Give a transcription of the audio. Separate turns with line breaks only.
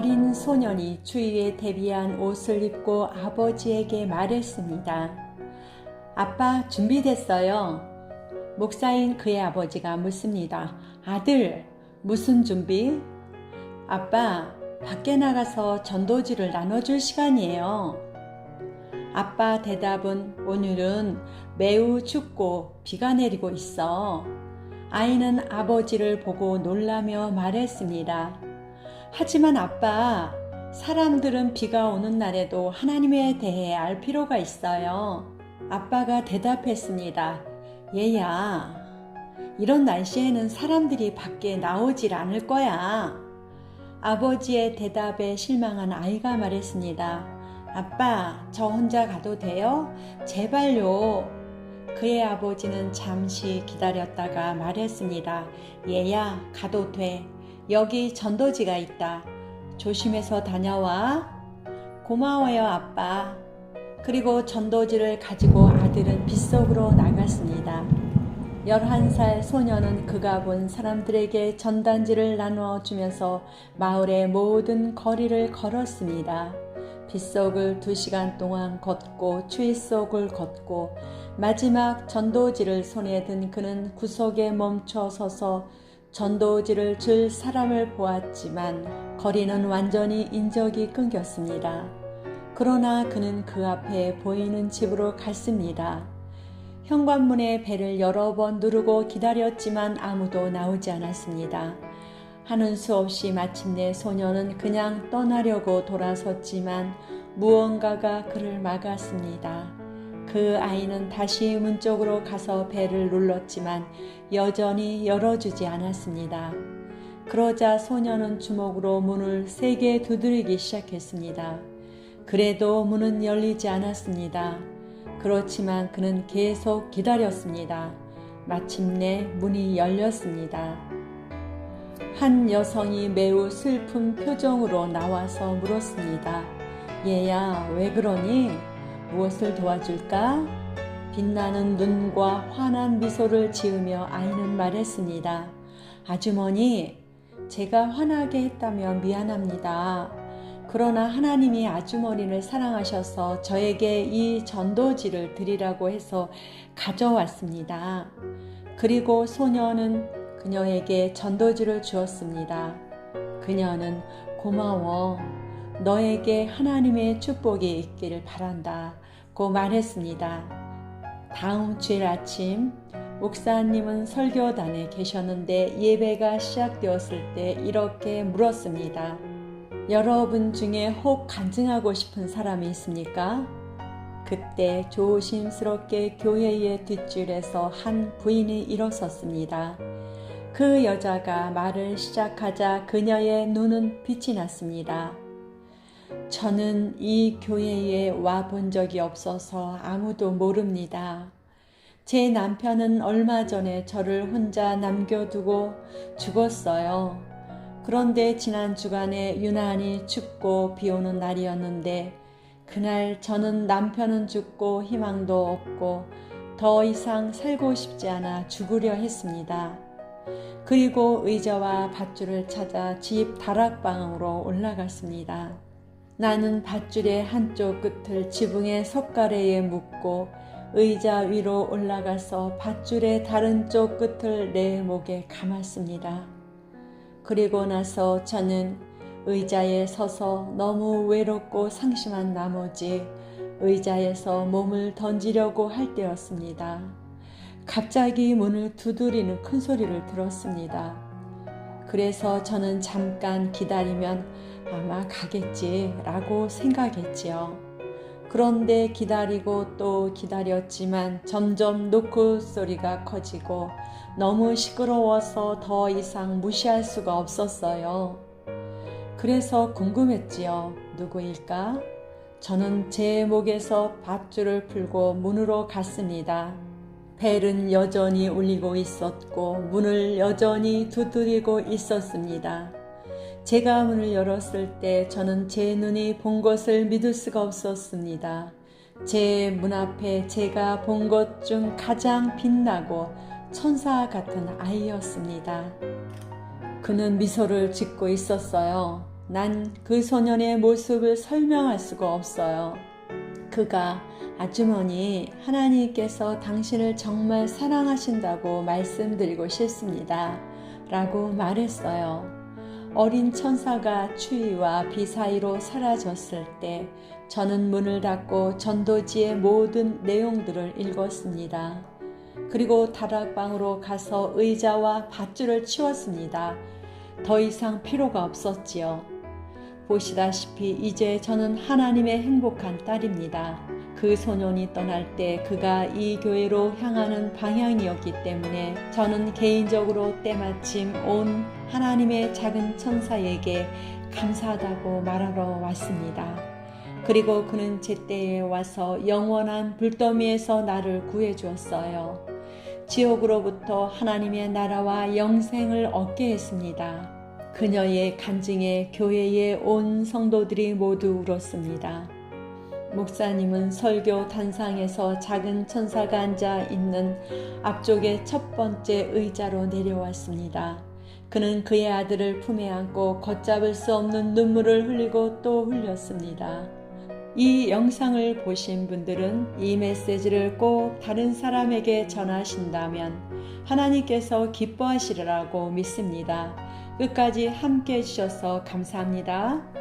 어린 소년이 추위에 대비한 옷을 입고 아버지에게 말했습니다. 아빠 준비됐어요. 목사인 그의 아버지가 묻습니다. 아들, 무슨 준비? 아빠, 밖에 나가서 전도지를 나눠줄 시간이에요. 아빠 대답은 오늘은 매우 춥고 비가 내리고 있어. 아이는 아버지를 보고 놀라며 말했습니다. 하지만 아빠, 사람들은 비가 오는 날에도 하나님에 대해 알 필요가 있어요. 아빠가 대답했습니다. 얘야, 이런 날씨에는 사람들이 밖에 나오질 않을 거야. 아버지의 대답에 실망한 아이가 말했습니다. 아빠, 저 혼자 가도 돼요? 제발요. 그의 아버지는 잠시 기다렸다가 말했습니다. 얘야, 가도 돼. 여기 전도지가 있다. 조심해서 다녀와. 고마워요, 아빠. 그리고 전도지를 가지고 아들은 빗속으로 나갔습니다. 11살 소녀는 그가 본 사람들에게 전단지를 나누어 주면서 마을의 모든 거리를 걸었습니다. 빗속을 두 시간 동안 걷고 추위 속을 걷고 마지막 전도지를 손에 든 그는 구석에 멈춰 서서 전도지를 줄 사람을 보았지만 거리는 완전히 인적이 끊겼습니다. 그러나 그는 그 앞에 보이는 집으로 갔습니다. 현관문에 배를 여러 번 누르고 기다렸지만 아무도 나오지 않았습니다. 하는 수 없이 마침내 소녀는 그냥 떠나려고 돌아섰지만 무언가가 그를 막았습니다. 그 아이는 다시 문 쪽으로 가서 배를 눌렀지만 여전히 열어주지 않았습니다. 그러자 소녀는 주먹으로 문을 세게 두드리기 시작했습니다. 그래도 문은 열리지 않았습니다. 그렇지만 그는 계속 기다렸습니다. 마침내 문이 열렸습니다. 한 여성이 매우 슬픈 표정으로 나와서 물었습니다. 얘야, 왜 그러니? 무엇을 도와줄까? 빛나는 눈과 환한 미소를 지으며 아이는 말했습니다. 아주머니, 제가 화나게 했다면 미안합니다. 그러나 하나님이 아주머니를 사랑하셔서 저에게 이 전도지를 드리라고 해서 가져왔습니다. 그리고 소녀는 그녀에게 전도지를 주었습니다. 그녀는 고마워. 너에게 하나님의 축복이 있기를 바란다. 고 말했습니다. 다음 주일 아침 목사님은 설교단에 계셨는데 예배가 시작되었을 때 이렇게 물었습니다. 여러분 중에 혹 간증하고 싶은 사람이 있습니까? 그때 조심스럽게 교회의 뒷줄에서 한 부인이 일어섰습니다. 그 여자가 말을 시작하자 그녀의 눈은 빛이 났습니다. 저는 이 교회에 와 본 적이 없어서 아무도 모릅니다. 제 남편은 얼마 전에 저를 혼자 남겨두고 죽었어요. 그런데 지난 주간에 유난히 춥고 비 오는 날이었는데 그날 저는 남편은 죽고 희망도 없고 더 이상 살고 싶지 않아 죽으려 했습니다. 그리고 의자와 밧줄을 찾아 집 다락방으로 올라갔습니다. 나는 밧줄의 한쪽 끝을 지붕의 석가래에 묶고 의자 위로 올라가서 밧줄의 다른 쪽 끝을 내 목에 감았습니다. 그리고 나서 저는 의자에 서서 너무 외롭고 상심한 나머지 의자에서 몸을 던지려고 할 때였습니다. 갑자기 문을 두드리는 큰 소리를 들었습니다. 그래서 저는 잠깐 기다리면 아마 가겠지라고 생각했지요. 그런데 기다리고 또 기다렸지만 점점 노크 소리가 커지고 너무 시끄러워서 더 이상 무시할 수가 없었어요. 그래서 궁금했지요. 누구일까? 저는 제 목에서 밧줄을 풀고 문으로 갔습니다. 벨은 여전히 울리고 있었고 문을 여전히 두드리고 있었습니다. 제가 문을 열었을 때 저는 제 눈이 본 것을 믿을 수가 없었습니다. 제 문 앞에 제가 본 것 중 가장 빛나고 천사 같은 아이였습니다. 그는 미소를 짓고 있었어요. 난 그 소년의 모습을 설명할 수가 없어요. 그가 아주머니 하나님께서 당신을 정말 사랑하신다고 말씀드리고 싶습니다. 라고 말했어요. 어린 천사가 추위와 비 사이로 사라졌을 때 저는 문을 닫고 전도지의 모든 내용들을 읽었습니다. 그리고 다락방으로 가서 의자와 밧줄을 치웠습니다. 더 이상 필요가 없었지요. 보시다시피 이제 저는 하나님의 행복한 딸입니다. 그 소년이 떠날 때 그가 이 교회로 향하는 방향이었기 때문에 저는 개인적으로 때마침 온 하나님의 작은 천사에게 감사하다고 말하러 왔습니다. 그리고 그는 제때에 와서 영원한 불더미에서 나를 구해 주었어요. 지옥으로부터 하나님의 나라와 영생을 얻게 했습니다. 그녀의 간증에 교회의 온 성도들이 모두 울었습니다. 목사님은 설교 단상에서 작은 천사가 앉아 있는 앞쪽의 첫 번째 의자로 내려왔습니다. 그는 그의 아들을 품에 안고 걷잡을 수 없는 눈물을 흘리고 또 흘렸습니다. 이 영상을 보신 분들은 이 메시지를 꼭 다른 사람에게 전하신다면 하나님께서 기뻐하시리라고 믿습니다. 끝까지 함께 해주셔서 감사합니다.